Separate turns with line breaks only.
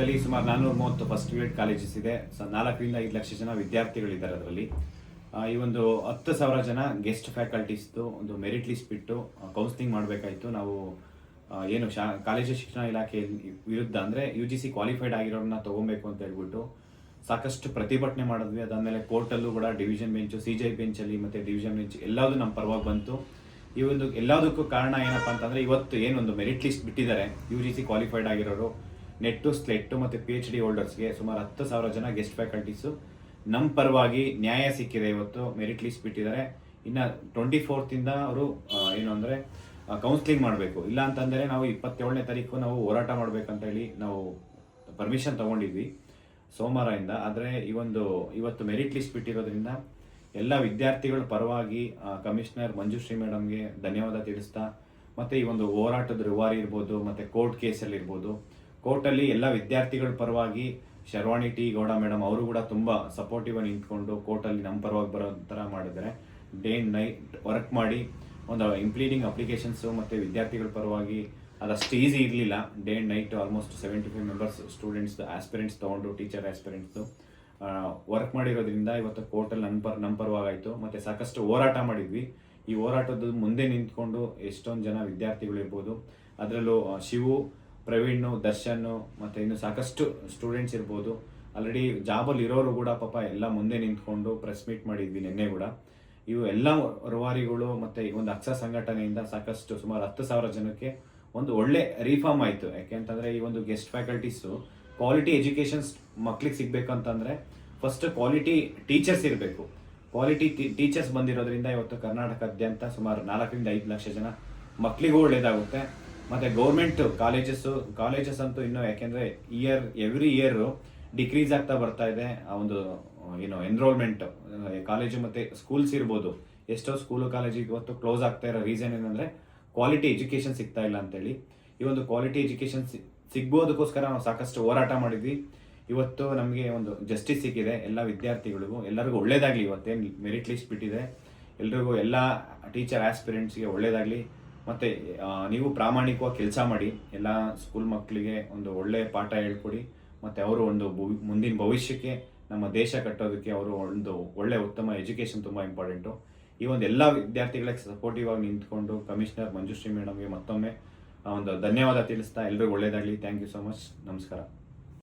ಅಲ್ಲಿ ಸುಮಾರು ನಾನ್ನೂರ ಮೂವತ್ತು ಫಸ್ಟ್ ಗ್ರೇಡ್ ಕಾಲೇಜಸ್ ಇದೆ. ಸೊ ನಾಲ್ಕರಿಂದ ಐದು ಲಕ್ಷ ಜನ ವಿದ್ಯಾರ್ಥಿಗಳಿದ್ದಾರೆ ಅದರಲ್ಲಿ. ಈ ಒಂದು ಹತ್ತು ಸಾವಿರ ಜನ ಗೆಸ್ಟ್ ಫ್ಯಾಕಲ್ಟೀಸ್ದು ಒಂದು ಮೆರಿಟ್ ಲಿಸ್ಟ್ ಬಿಟ್ಟು ಕೌನ್ಸಿಲಿಂಗ್ ಮಾಡಬೇಕಾಯಿತು. ನಾವು ಏನು ಶಾ, ಕಾಲೇಜು ಶಿಕ್ಷಣ ಇಲಾಖೆ ವಿರುದ್ಧ ಅಂದರೆ ಯು ಜಿ ಸಿ ಕ್ವಾಲಿಫೈಡ್ ಆಗಿರೋರನ್ನ ತೊಗೊಬೇಕು ಅಂತ ಹೇಳ್ಬಿಟ್ಟು ಸಾಕಷ್ಟು ಪ್ರತಿಭಟನೆ ಮಾಡಿದ್ವಿ. ಅದಾದಮೇಲೆ ಕೋರ್ಟಲ್ಲೂ ಕೂಡ ಡಿವಿಷನ್ ಬೆಂಚು ಸಿ ಜಿ ಬೆಂಚಲ್ಲಿ ಮತ್ತು ಡಿವಿಷನ್ ಬೆಂಚ್ ಎಲ್ಲದೂ ನಮ್ಮ ಪರವಾಗಿ ಬಂತು. ಈ ಒಂದು ಎಲ್ಲದಕ್ಕೂ ಕಾರಣ ಏನಪ್ಪ ಅಂತಂದರೆ ಇವತ್ತು ಏನೊಂದು ಮೆರಿಟ್ ಲಿಸ್ಟ್ ಬಿಟ್ಟಿದ್ದಾರೆ ಯು ಜಿ ಸಿ ಕ್ವಾಲಿಫೈಡ್ ಆಗಿರೋರು. ನೆಟ್ಟು ಸ್ಲೆಟ್ಟು ಮತ್ತು ಪಿ ಎಚ್ ಡಿ ಹೋಲ್ಡರ್ಸ್ಗೆ ಸುಮಾರು ಹತ್ತು ಸಾವಿರ ಜನ ಗೆಸ್ಟ್ ಫ್ಯಾಕಲ್ಟೀಸು ನಮ್ಮ ಪರವಾಗಿ ನ್ಯಾಯ ಸಿಕ್ಕಿದೆ ಇವತ್ತು ಮೆರಿಟ್ ಲಿಸ್ಟ್ ಬಿಟ್ಟಿದ್ದಾರೆ. ಇನ್ನು ಟ್ವೆಂಟಿ ಫೋರ್ತಿಂದ ಅವರು ಏನು ಅಂದರೆ ಕೌನ್ಸಿಲಿಂಗ್ ಮಾಡಬೇಕು. ಇಲ್ಲ ಅಂತಂದರೆ ನಾವು ಇಪ್ಪತ್ತೇಳನೇ ತಾರೀಕು ನಾವು ಹೋರಾಟ ಮಾಡಬೇಕಂತ ಹೇಳಿ ನಾವು ಪರ್ಮಿಷನ್ ತೊಗೊಂಡಿದ್ವಿ ಸೋಮವಾರದಿಂದ ಆದರೆ ಈ ಒಂದು, ಇವತ್ತು ಮೆರಿಟ್ ಲಿಸ್ಟ್ ಬಿಟ್ಟಿರೋದ್ರಿಂದ ಎಲ್ಲ ವಿದ್ಯಾರ್ಥಿಗಳ ಪರವಾಗಿ ಕಮಿಷನರ್ ಮಂಜುಶ್ರೀ ಮೇಡಮ್ಗೆ ಧನ್ಯವಾದ ತಿಳಿಸ್ತಾ, ಮತ್ತು ಈ ಒಂದು ಹೋರಾಟದ ರಿವಾರಿ ಇರ್ಬೋದು, ಮತ್ತು ಕೋರ್ಟ್ ಕೇಸಲ್ಲಿ ಇರ್ಬೋದು. ಕೋರ್ಟಲ್ಲಿ ಎಲ್ಲ ವಿದ್ಯಾರ್ಥಿಗಳ ಪರವಾಗಿ ಶರ್ವಾಣಿ ಟಿ ಗೌಡ ಮೇಡಮ್ ಅವರು ಕೂಡ ತುಂಬ ಸಪೋರ್ಟಿವ್ ಆಗಿ ನಿಂತ್ಕೊಂಡು ಕೋರ್ಟಲ್ಲಿ ನಮ್ಮ ಪರವಾಗಿ ಬರೋ ಥರ ಮಾಡಿದರೆ ಡೇ ಅಂಡ್ ನೈಟ್ ವರ್ಕ್ ಮಾಡಿ ಒಂದು ಇಂಪ್ಲೀಡಿಂಗ್ ಅಪ್ಲಿಕೇಶನ್ಸು ಮತ್ತು ವಿದ್ಯಾರ್ಥಿಗಳ ಪರವಾಗಿ ಅದಷ್ಟು ಈಸಿ ಇರಲಿಲ್ಲ. Day and night almost seventy five members students aspirants ತೊಗೊಂಡು ಟೀಚರ್ ಆಸ್ಪಿರೆಂಟ್ಸು ವರ್ಕ್ ಮಾಡಿರೋದ್ರಿಂದ ಇವತ್ತು ಕೋರ್ಟಲ್ಲಿ ನನ್ನ ಪರ್, ನಮ್ಮ ಪರವಾಗಾಯಿತು. ಮತ್ತು ಸಾಕಷ್ಟು ಹೋರಾಟ ಮಾಡಿದ್ವಿ. ಈ ಹೋರಾಟದ ಮುಂದೆ ನಿಂತ್ಕೊಂಡು ಎಷ್ಟೊಂದು ಜನ ವಿದ್ಯಾರ್ಥಿಗಳಿರ್ಬೋದು. ಅದರಲ್ಲೂ ಶಿವು ಪ್ರವೀಣ್ ದರ್ಶನ್ ಮತ್ತು ಇನ್ನು ಸಾಕಷ್ಟು ಸ್ಟೂಡೆಂಟ್ಸ್ ಇರ್ಬೋದು. ಆಲ್ರೆಡಿ ಜಾಬಲ್ಲಿ ಇರೋರು ಕೂಡ ಪಾಪ ಎಲ್ಲ ಮುಂದೆ ನಿಂತ್ಕೊಂಡು ಪ್ರೆಸ್ ಮೀಟ್ ಮಾಡಿದ್ವಿ ನಿನ್ನೆ ಕೂಡ. ಇವು ಎಲ್ಲ ರೂವಾರಿಗಳು ಮತ್ತು ಈ ಒಂದು ಅಕ್ಷ ಸಂಘಟನೆಯಿಂದ ಸಾಕಷ್ಟು ಸುಮಾರು ಹತ್ತು ಸಾವಿರ ಜನಕ್ಕೆ ಒಂದು ಒಳ್ಳೆ ರೀಫಾರ್ಮ್ ಆಯಿತು. ಯಾಕೆಂತಂದರೆ ಈ ಒಂದು ಗೆಸ್ಟ್ ಫ್ಯಾಕಲ್ಟೀಸು ಕ್ವಾಲಿಟಿ ಎಜುಕೇಷನ್ಸ್ ಮಕ್ಳಿಗೆ ಸಿಗಬೇಕಂತಂದರೆ ಫಸ್ಟ್ ಕ್ವಾಲಿಟಿ ಟೀಚರ್ಸ್ ಇರಬೇಕು. ಕ್ವಾಲಿಟಿ ಟೀಚರ್ಸ್ ಬಂದಿರೋದ್ರಿಂದ ಇವತ್ತು ಕರ್ನಾಟಕದಾದ್ಯಂತ ಸುಮಾರು ನಾಲ್ಕರಿಂದ ಐದು ಲಕ್ಷ ಜನ ಮಕ್ಕಳಿಗೂ ಒಳ್ಳೇದಾಗುತ್ತೆ. ಮತ್ತು ಗೌರ್ಮೆಂಟ್ ಕಾಲೇಜಸ್ಸು ಕಾಲೇಜಸ್ ಅಂತೂ ಇನ್ನೂ ಯಾಕೆಂದರೆ ಇಯರ್ ಎವ್ರಿ ಇಯರ್ ಡಿಕ್ರೀಸ್ ಆಗ್ತಾ ಬರ್ತಾ ಇದೆ, ಆ ಒಂದು ಏನು ಎನ್ರೋಲ್ಮೆಂಟ್ ಕಾಲೇಜು ಮತ್ತು ಸ್ಕೂಲ್ಸ್ ಇರ್ಬೋದು. ಎಷ್ಟೋ ಸ್ಕೂಲು ಕಾಲೇಜಿಗೆ ಇವತ್ತು ಕ್ಲೋಸ್ ಆಗ್ತಾ ಇರೋ ರೀಸನ್ ಏನಂದರೆ ಕ್ವಾಲಿಟಿ ಎಜುಕೇಷನ್ ಸಿಗ್ತಾ ಇಲ್ಲ ಅಂತೇಳಿ. ಈ ಒಂದು ಕ್ವಾಲಿಟಿ ಎಜುಕೇಷನ್ ಸಿಗ್ಬೋದಕ್ಕೋಸ್ಕರ ನಾವು ಸಾಕಷ್ಟು ಹೋರಾಟ ಮಾಡಿದ್ವಿ. ಇವತ್ತು ನಮಗೆ ಒಂದು ಜಸ್ಟಿಸ್ ಸಿಕ್ಕಿದೆ, ಎಲ್ಲ ವಿದ್ಯಾರ್ಥಿಗಳಿಗೂ, ಎಲ್ಲರಿಗೂ ಒಳ್ಳೇದಾಗಲಿ. ಇವತ್ತೇನು ಮೆರಿಟ್ ಲಿಸ್ಟ್ ಬಿಟ್ಟಿದೆ. ಎಲ್ರಿಗೂ ಎಲ್ಲ ಟೀಚರ್ ಆಸ್ಪಿರೆಂಟ್ಸ್ಗೆ ಒಳ್ಳೇದಾಗಲಿ. ಮತ್ತು ನೀವು ಪ್ರಾಮಾಣಿಕವಾಗಿ ಕೆಲಸ ಮಾಡಿ, ಎಲ್ಲ ಸ್ಕೂಲ್ ಮಕ್ಕಳಿಗೆ ಒಂದು ಒಳ್ಳೆಯ ಪಾಠ ಹೇಳ್ಕೊಡಿ, ಮತ್ತು ಅವರು ಒಂದು ಮುಂದಿನ ಭವಿಷ್ಯಕ್ಕೆ ನಮ್ಮ ದೇಶ ಕಟ್ಟೋದಕ್ಕೆ ಅವರು ಒಂದು ಒಳ್ಳೆ ಉತ್ತಮ ಎಜುಕೇಷನ್ ತುಂಬ ಇಂಪಾರ್ಟೆಂಟು ಈ ಒಂದು ಎಲ್ಲ ವಿದ್ಯಾರ್ಥಿಗಳಿಗೆ ಸಪೋರ್ಟಿವ್ ಆಗಿ ನಿಂತ್ಕೊಂಡು ಕಮಿಷನರ್ ಮಂಜುಶ್ರೀ ಮೇಡಮ್ಗೆ ಮತ್ತೊಮ್ಮೆ ಒಂದು ಧನ್ಯವಾದ ತಿಳಿಸ್ತಾ ಎಲ್ಲರಿಗೂ ಒಳ್ಳೆಯದಾಗಲಿ ಥ್ಯಾಂಕ್ ಯು ಸೊ ಮಚ್ ನಮಸ್ಕಾರ.